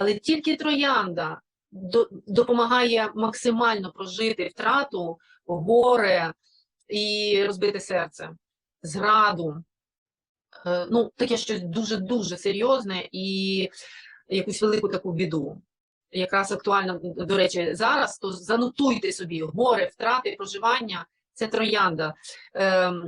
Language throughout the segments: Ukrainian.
але тільки троянда до- допомагає максимально прожити втрату, горе і розбите серце, зраду. Е, Ну, таке щось дуже-дуже серйозне і якусь велику таку біду. Якраз актуально, до речі, зараз, то занотуйте собі горе, втрати, проживання це троянда. Ем,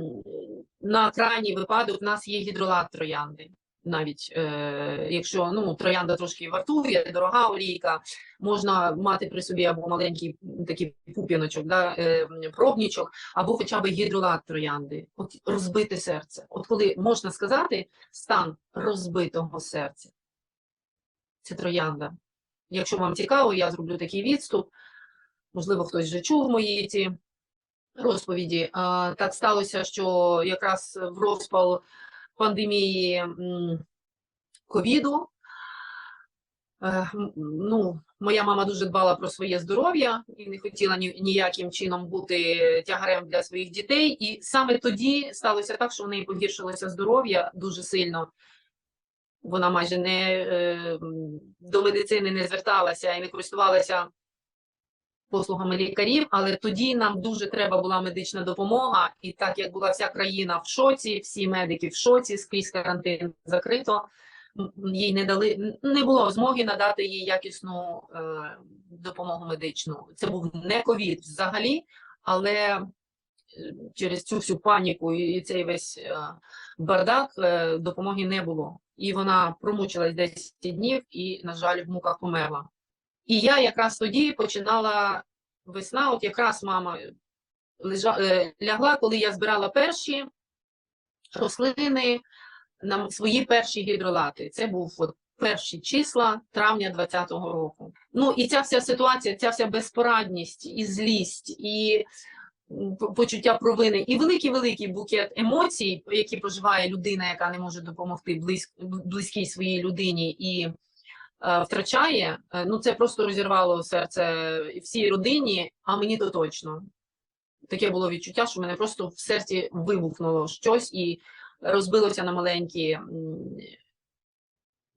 на крайній випадок в нас є гідролат троянди. Навіть е, якщо ну, троянда трошки вартує, дорога олійка, можна мати при собі або маленький такий пуп'яночок, да, е, пробнічок, або хоча б гідролат троянди. От розбите серце. От коли можна сказати стан розбитого серця, це троянда. Якщо вам цікаво, я зроблю такий відступ. Можливо, хтось вже чув мої ці розповіді. А, Так сталося, що якраз в розпал пандемії ковіду. е, Ну, моя мама дуже дбала про своє здоров'я і не хотіла ні, ніяким чином бути тягарем для своїх дітей. І саме тоді сталося так, що в неї погіршилося здоров'я дуже сильно. Вона майже не е, до медицини не зверталася і не користувалася послугами лікарів, але тоді нам дуже треба була медична допомога, і так як була вся країна в шоці, всі медики в шоці, скрізь карантин закрито, їй не дали, не було змоги надати їй якісну е, допомогу медичну. Це був не ковід взагалі, але е, через цю всю паніку і цей весь е, бардак е, допомоги не було. І вона промучилась 10 днів і, на жаль, в муках померла. І я якраз тоді починала весна, от якраз мама лежа, е, лягла, коли я збирала перші рослини на свої перші гідролати. Це був от перші числа травня 20-го року. Ну і ця вся ситуація, ця вся безпорадність і злість, і почуття провини, і великий-великий букет емоцій, які проживає людина, яка не може допомогти близь, близькій своїй людині і е, втрачає, е, ну це просто розірвало серце всій родині, а мені то точно. Таке було відчуття, що в мене просто в серці вибухнуло щось і розбилося на маленькі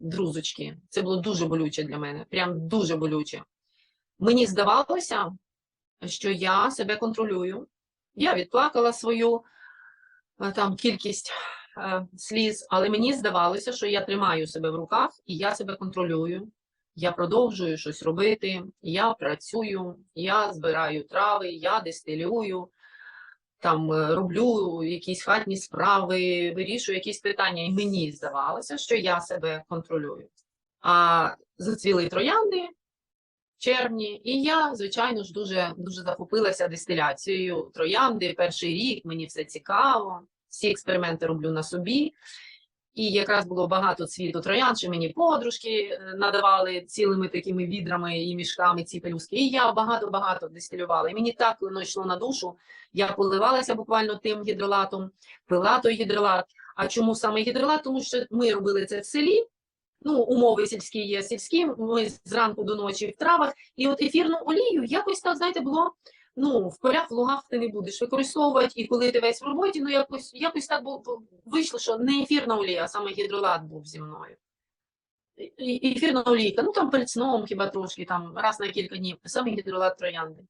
друзочки. Це було дуже болюче для мене, прям дуже болюче. Мені здавалося, що я себе контролюю. Я відплакала свою е, там кількість е, сліз, але мені здавалося, що я тримаю себе в руках і я себе контролюю. Я продовжую щось робити, я працюю, я збираю трави, я дистилюю, там е, роблю якісь хатні справи, вирішую якісь питання. І мені здавалося, що я себе контролюю. А зацвіли троянди в червні, і я, звичайно ж, дуже, дуже захопилася дистиляцією троянди. Перший рік мені все цікаво, всі експерименти роблю на собі. І якраз було багато цвіту троян, що мені подружки е, надавали цілими такими відрами і мішками ці пелюстки. І я багато-багато дистилювала. І мені так воно йшло на душу. Я поливалася буквально тим гідролатом, пила той гідролат. А чому саме гідролат? Тому що ми робили це в селі. Ну, умови сільські є сільські, ми зранку до ночі в травах. І от ефірну олію якось так, знаєте, було. Ну, в полях, в лугах ти не будеш використовувати, і коли ти весь в роботі, ну якось, якось так було, вийшло, що не ефірна олія, а саме гідролат був зі мною. І- Ефірна олійка, ну там перед сном хіба трошки, там раз на кілька днів, саме гідролат троянди.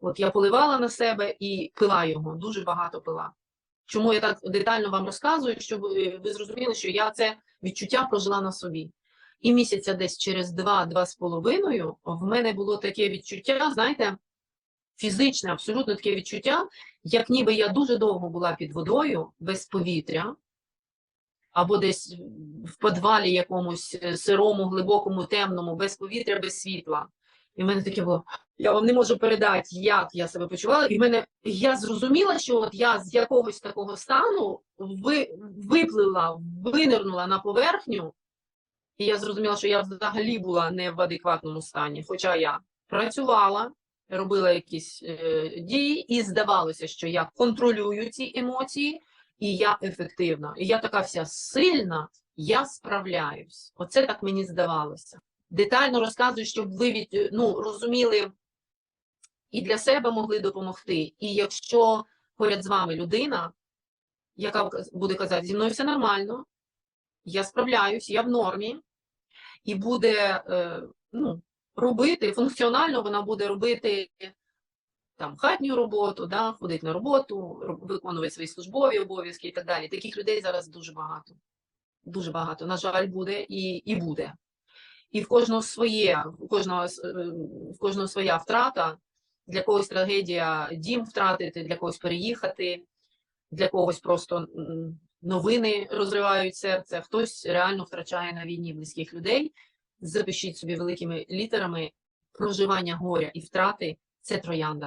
От я поливала на себе і пила його, дуже багато пила. Чому я так детально вам розказую, щоб ви ви зрозуміли, що я це відчуття прожила на собі. І місяця десь через два-два з половиною в мене було таке відчуття, знаєте, фізичне, абсолютно таке відчуття, як ніби я дуже довго була під водою, без повітря, або десь в підвалі якомусь е, сирому, глибокому, темному, без повітря, без світла. І в мене таке було, я вам не можу передати, як я себе почувала. І в мене я зрозуміла, що от я з якогось такого стану ви, виплила, винирнула на поверхню, і я зрозуміла, що я взагалі була не в адекватному стані. Хоча я працювала, робила якісь е, дії, і здавалося, що я контролюю ці емоції, і я ефективна. І я така вся сильна, я справляюсь. Оце так мені здавалося. Детально розказую, щоб ви від, ну, розуміли і для себе могли допомогти. І якщо поряд з вами людина, яка буде казати, зі мною все нормально, я справляюсь, я в нормі, і буде е, ну, робити функціонально, вона буде робити там хатню роботу, да, ходить на роботу, роб- виконувати свої службові обов'язки і так далі. Таких людей зараз дуже багато. Дуже багато. На жаль, буде і, і буде. І в кожного своє, у кожного, е, в кожного своя втрата. Для когось трагедія дім втратити, для когось переїхати, для когось просто новини розривають серце, хтось реально втрачає на війні близьких людей. Запишіть собі великими літерами проживання горя і втрати це троянда.